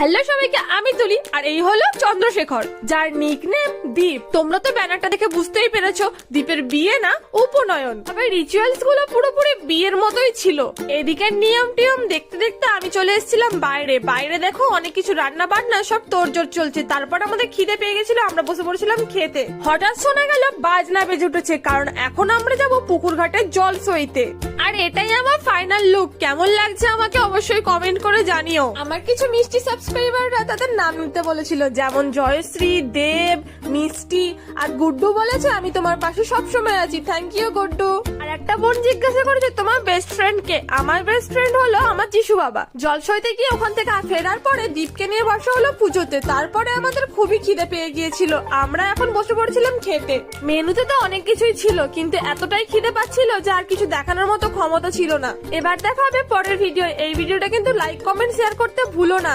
Hello সবাইকে, আমি তুলি, আর এই হলো চন্দ্রশেখর, যার নিক নেম দীপ। তোমরা তো ব্যানারটা দেখে বুঝতেই পেরেছ, দীপের বিয়ে না উপনয়ন। তবে রিচুয়ালসগুলো পুরোপুরি বিয়ের মতোই ছিল। এদিকে নিয়ম টিয়ম দেখতে দেখতে আমি চলে এসেছিলাম বাইরে। বাইরে দেখো অনেক কিছু রান্না বান্না সব তোড়জোড় চলছে। তারপর আমাদের খিদে পেয়ে গেছিল, আমরা বসে পড়েছিলাম খেতে। হঠাৎ শোনা গেল, বাজনা বেজে উঠেছে, কারণ এখন আমরা যাব পুকুর ঘাটে জল সইতে। এটাই আমার ফাইনাল লুক কেমন লাগছে আমাকে অবশ্যই কমেন্ট করে জানিও। আমার কিছু মিষ্টি সাবস্ক্রাইবাররা তাদের নাম নিতে বলেছিল যেমন জয়শ্রী দেব মিষ্টি আর গুড্ডু বলেছে আমি তোমার পাশে সব সময় আছি। Thank you Guddu. আর একটা বোন জিজ্ঞাসা করেছে তোমার বেস্ট ফ্রেন্ড কে? আমার বেস্ট ফ্রেন্ড হলো আমার যিশু বাবা। জল সইতে গিয়ে ওখান থেকে ফেরার পরে দীপকে নিয়ে বসা হলো পুজোতে। তারপরে আমাদের খুবই খিদে পেয়ে গিয়েছিল। আমরা এখন বসে পড়েছিলাম খেতে। মেনুতে তো অনেক কিছুই ছিল কিন্তু এতটাই খিদে পাচ্ছিল যে আর কিছু দেখানোর মতো ক্ষমতা ছিল না। এবার দেখা হবে পরের ভিডিও এই ভিডিওটা কিন্তু লাইক কমেন্ট শেয়ার করতে ভুলো না।